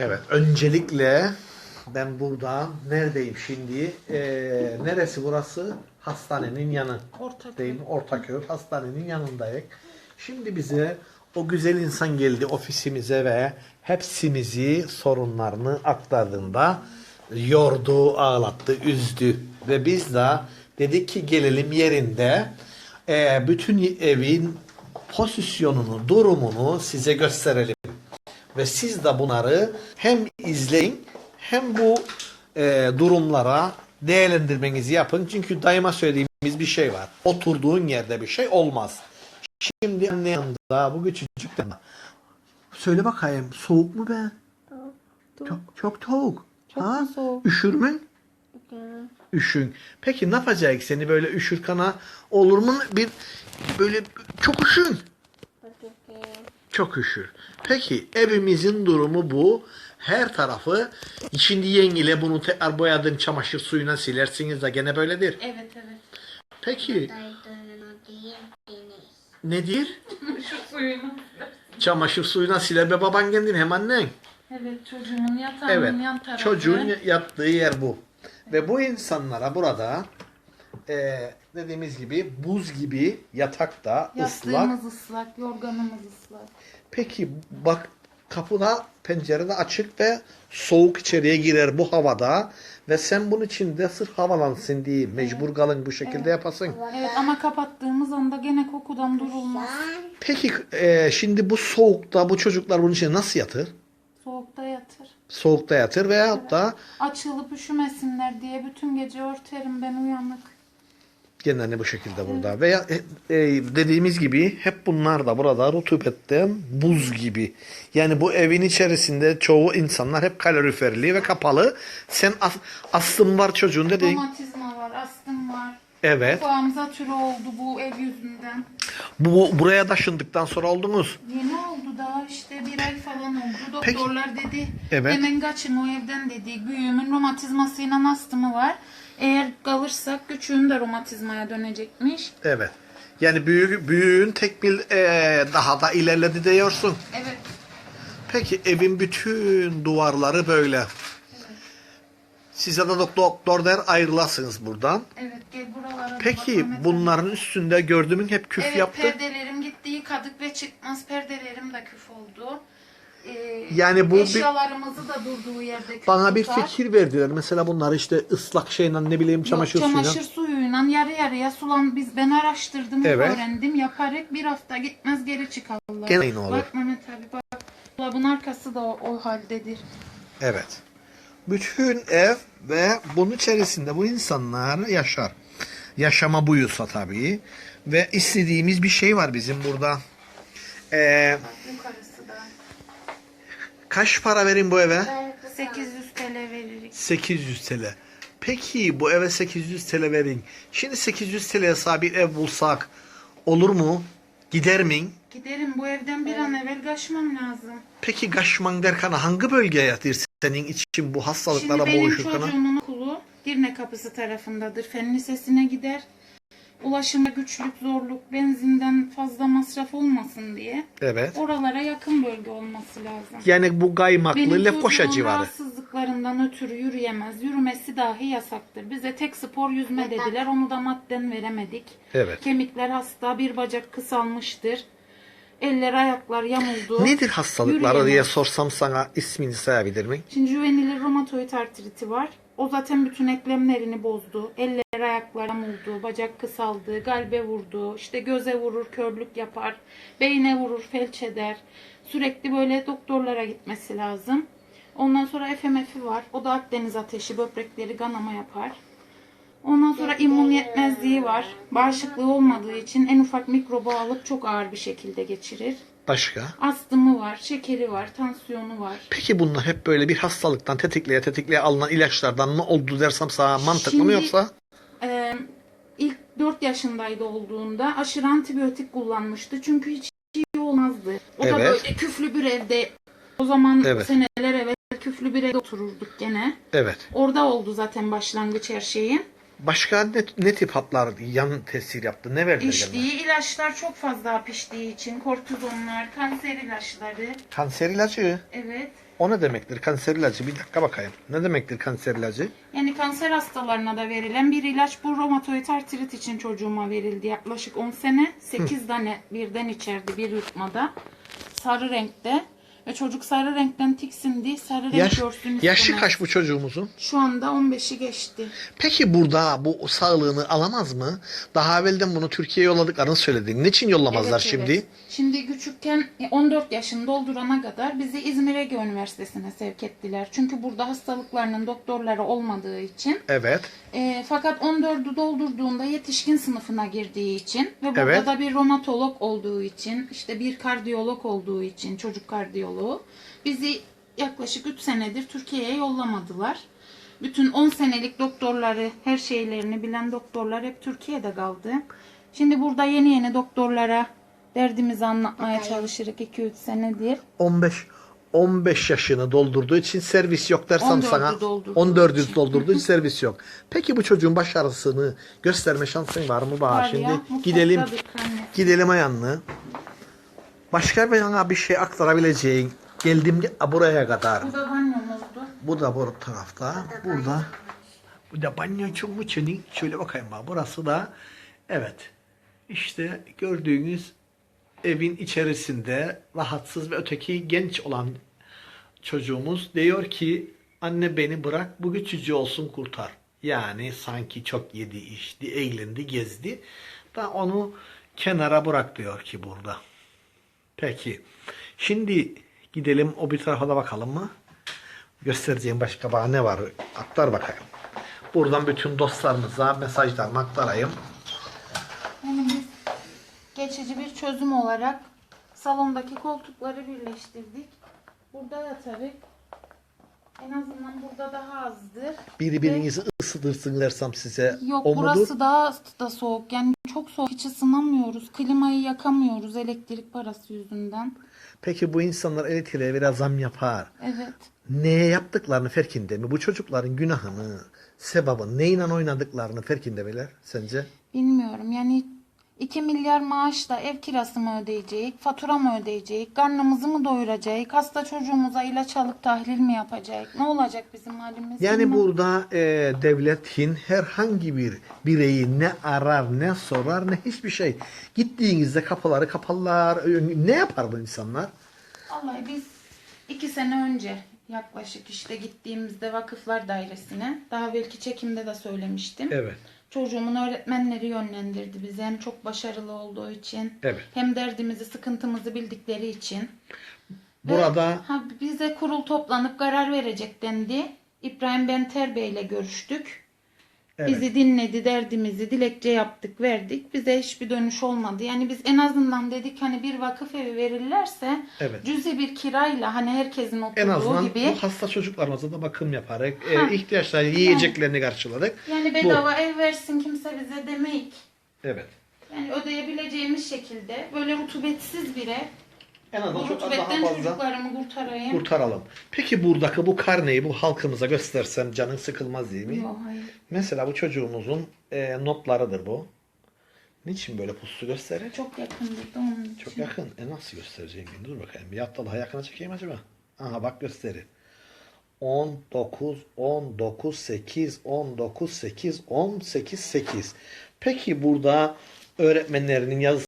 Evet, öncelikle ben burada neredeyim şimdi? Ee, neresi burası? Hastanenin yanı. Ortaköy. Ortaköy hastanenin yanındayız. Şimdi bize o güzel insan geldi ofisimize ve hepsimizi sorunlarını aktardığında yordu, ağlattı, üzdü. Ve biz de dedik ki gelelim yerinde ee, bütün evin pozisyonunu, durumunu size gösterelim. Ve siz de bunları hem izleyin hem bu e, durumlara değerlendirmenizi yapın. Çünkü daima söylediğimiz bir şey var. Oturduğun yerde bir şey olmaz. Şimdi anne yanında bu küçücük de Söyle bakayım soğuk mu be? Çok, çok soğuk. Çok mu soğuk? Üşür mü? Üşün. Peki ne yapacak seni böyle üşürkana olur mu? Bir böyle çok üşün. Çok üşür. Peki evimizin durumu bu. Her tarafı şimdi yengile bunu tekrar boyadığın çamaşır suyuna silersiniz de gene böyledir. Evet evet. Peki nedir? Şu suyunu. Çamaşır suyuna siler be baban kendin hem annen. Evet çocuğumun yatağının Evet. yan tarafı. Çocuğun yattığı yer bu. Ve bu insanlara burada eee dediğimiz gibi buz gibi yatakta ıslak. Yastığımız ıslak, yorganımız ıslak. Peki bak kapıda pencerede açık ve soğuk içeriye girer bu havada ve sen bunun içinde sırf havalansın diye mecbur kalın bu şekilde yapasın. Evet ama kapattığımız anda gene kokudan durulmaz. Peki e, şimdi bu soğukta bu çocuklar bunun içinde nasıl yatır? Soğukta yatır. Soğukta yatır veyahut da Açılıp üşümesinler diye bütün gece örterim ben uyanık. Genelde bu şekilde burada. Veya e, e, dediğimiz gibi hep bunlar da burada rutubetten buz gibi. Yani bu evin içerisinde çoğu insanlar hep kaloriferli ve kapalı. Sen as, astım var çocuğun dediğin. Romatizma var, astım var. Evet. Kulağımıza türü oldu bu ev yüzünden. Bu buraya taşındıktan sonra oldunuz. Yeni oldu daha işte bir ay falan oldu. Doktorlar dedi Evet. hemen kaçın o evden dedi. Büyüğümün romatizmasıyla astımı var. Eğer kalırsak küçüğün de romatizmaya dönecekmiş. Evet. Yani büyük büyüğün tek bir e, daha da ilerledi diyorsun. Evet. Peki evin bütün duvarları böyle. Size de dok- doktor der ayrılasınız buradan. Evet gel buralara. Peki bakalım bunların üstünde gördüğümün hep küf Evet yaptı. perdelerim gitti yıkadık ve çıkmaz perdelerim de küf oldu. Ee, Yani bu bir- eşyalarımızı da durduğu yerde Bana bir tutar. fikir verdiler. Mesela bunları işte ıslak şeyle ne bileyim çamaşır, Yok, çamaşır suyuyla. suyuyla yarı yarıya sulan biz ben araştırdım Evet. öğrendim yaparık bir hafta gitmez geri çıkarlar. Gene aynı olur. Bak Mehmet abi bak dolabın arkası da o, o haldedir. Evet. Bütün ev ve bunun içerisinde bu insanlar yaşar. Yaşama buyursa tabii. Ve istediğimiz bir şey var bizim burada. Ee. Kaç para verin bu eve? 800 TL veririk. 800 TL. Peki bu eve 800 TL verin. Şimdi 800 TL'ye sahip bir ev bulsak olur mu? Gider mi? Giderim bu evden bir an evvel kaçmam lazım. Peki Gaşman derken hangi bölgeye yatır senin için bu hastalıklara Şimdi benim boğuşurken? çocuğumun okulu Girne kapısı tarafındadır. Fen Lisesi'ne gider. Ulaşımda güçlük, zorluk, benzinden fazla masraf olmasın diye. Evet. Oralara yakın bölge olması lazım. Yani bu Gaymaklı Benim Lefkoşa çocuğum civarı. rahatsızlıklarından ötürü yürüyemez. Yürümesi dahi yasaktır. Bize tek spor yüzme dediler. Onu da madden veremedik. Evet. Kemikler hasta, bir bacak kısalmıştır. Eller, ayaklar yamuldu. Nedir hastalıkları Yürüyemez. diye sorsam sana ismini sayabilir miyim? Şimdi juvenil romatoid artriti var. O zaten bütün eklemlerini bozdu. Eller, ayaklar yamuldu, bacak kısaldı, kalbe vurdu, işte göze vurur, körlük yapar, beyne vurur, felç eder. Sürekli böyle doktorlara gitmesi lazım. Ondan sonra FMF'i var. O da Akdeniz ateşi, böbrekleri kanama yapar. Ondan sonra immün yetmezliği var. Bağışıklığı olmadığı için en ufak mikrobu alıp çok ağır bir şekilde geçirir. Başka? Astımı var, şekeri var, tansiyonu var. Peki bunlar hep böyle bir hastalıktan tetikleye tetikleye alınan ilaçlardan mı oldu dersem sana mantıklı mı Şimdi- yoksa? Ee, ilk 4 yaşındaydı olduğunda aşırı antibiyotik kullanmıştı. Çünkü hiç iyi olmazdı. O da Evet. böyle küflü bir evde o zaman Evet. seneler evvel küflü bir evde otururduk gene. Evet. Orada oldu zaten başlangıç her şeyin. Başka ne, ne tip hatlar yan tesir yaptı? Ne verdiler? İçtiği ilaçlar çok fazla piştiği için kortizonlar, kanser ilaçları. Kanser ilacı. Evet. O ne demektir kanser ilacı? Bir dakika bakayım. Ne demektir kanser ilacı? Yani kanser hastalarına da verilen bir ilaç. Bu romatoid artrit için çocuğuma verildi yaklaşık 10 sene. 8 tane birden içerdi bir yutmada. Sarı renkte. Ve çocuk sarı renkten tiksindi. Sarı renk Yaş, görsün yaşı istemez. kaç bu çocuğumuzun? Şu anda 15'i geçti. Peki burada bu sağlığını alamaz mı? Daha evvelden bunu Türkiye'ye yolladıklarını söyledin. Niçin yollamazlar Evet, şimdi? evet. Şimdi küçükken e, 14 yaşını doldurana kadar bizi İzmir Ege Üniversitesi'ne sevk ettiler. Çünkü burada hastalıklarının doktorları olmadığı için. Evet. E, fakat 14'ü doldurduğunda yetişkin sınıfına girdiği için ve burada Evet. da bir romatolog olduğu için, işte bir kardiyolog olduğu için, çocuk kardiyoloğu bizi yaklaşık 3 senedir Türkiye'ye yollamadılar. Bütün 10 senelik doktorları, her şeylerini bilen doktorlar hep Türkiye'de kaldı. Şimdi burada yeni yeni doktorlara derdimizi anlatmaya çalışırız 2-3 senedir. 15 15 yaşını doldurduğu için servis yok dersem 14'ü sana doldurduğu 14'ü için. doldurduğu için servis yok. Peki bu çocuğun başarısını gösterme şansın var mı bana Var şimdi? ya, gidelim gidelim ayanlı. Başka bana bir şey aktarabileceğin geldim buraya kadar. Bu da banyomuzdu. Bu da bu tarafta. Burada. Bu da banyo çok mu senin? Şöyle bakayım bak. Burası da evet. İşte gördüğünüz evin içerisinde rahatsız ve öteki genç olan çocuğumuz diyor ki anne beni bırak bu küçücüğü olsun kurtar. Yani sanki çok yedi içti, eğlendi, gezdi. Da onu kenara bırak diyor ki burada. Peki. Şimdi gidelim o bir tarafa da bakalım mı? Göstereceğim başka bana ne var? Aktar bakayım. Buradan bütün dostlarımıza mesajlarımı aktarayım. Yani biz geçici bir çözüm olarak salondaki koltukları birleştirdik. Burada yatarık. En azından burada daha azdır. Birbirinizi ısıtırsın dersem size. Yok o mudur? burası daha da soğuk. Yani çok soğuk. Hiç ısınamıyoruz. Klimayı yakamıyoruz elektrik parası yüzünden. Peki bu insanlar elektriğe biraz zam yapar. Evet. Neye yaptıklarını farkında mı? Bu çocukların günahını, sebabını, neyle oynadıklarını farkında miler sence? Bilmiyorum. Yani 2 milyar maaşla ev kirası mı ödeyecek, fatura mı ödeyecek, karnımızı mı doyuracak, hasta çocuğumuza ilaç alıp tahlil mi yapacak? Ne olacak bizim halimiz? Yani bilmem. burada e, devletin herhangi bir bireyi ne arar, ne sorar, ne hiçbir şey. Gittiğinizde kapıları kaparlar. Ne yapar bu insanlar? Vallahi biz iki sene önce yaklaşık işte gittiğimizde vakıflar dairesine daha belki çekimde de söylemiştim. Evet. Çocuğumun öğretmenleri yönlendirdi bizi hem çok başarılı olduğu için Evet. hem derdimizi sıkıntımızı bildikleri için. Ve, Burada ha, bize kurul toplanıp karar verecek dendi. İbrahim Benter Bey ile görüştük. Evet. Bizi dinledi, derdimizi dilekçe yaptık, verdik. Bize hiçbir dönüş olmadı. Yani biz en azından dedik hani bir vakıf evi verirlerse Evet. cüzi bir kirayla hani herkesin oturduğu en azından gibi bu hasta çocuklarımıza da bakım yaparak, Ha. e, ihtiyaçları, yiyeceklerini karşıladık. yani bedava ev versin kimse bize demeyik. Evet. Yani ödeyebileceğimiz şekilde böyle rutubetsiz bir ev. En azından çok daha fazla çocuklarımı kurtarayım. kurtaralım. Peki buradaki bu karneyi bu halkımıza göstersem canın sıkılmaz değil mi? Yok hayır. Mesela bu çocuğumuzun e, notlarıdır bu. Niçin böyle puslu gösterir? Çok yakındır da onun için. Çok yakın. E nasıl göstereceğim? Dur bakayım. Bir hatta daha yakına çekeyim acaba? Aha bak gösteri. 19, 19, 8, 19, 8, 18, 8. Peki burada öğretmenlerinin yazı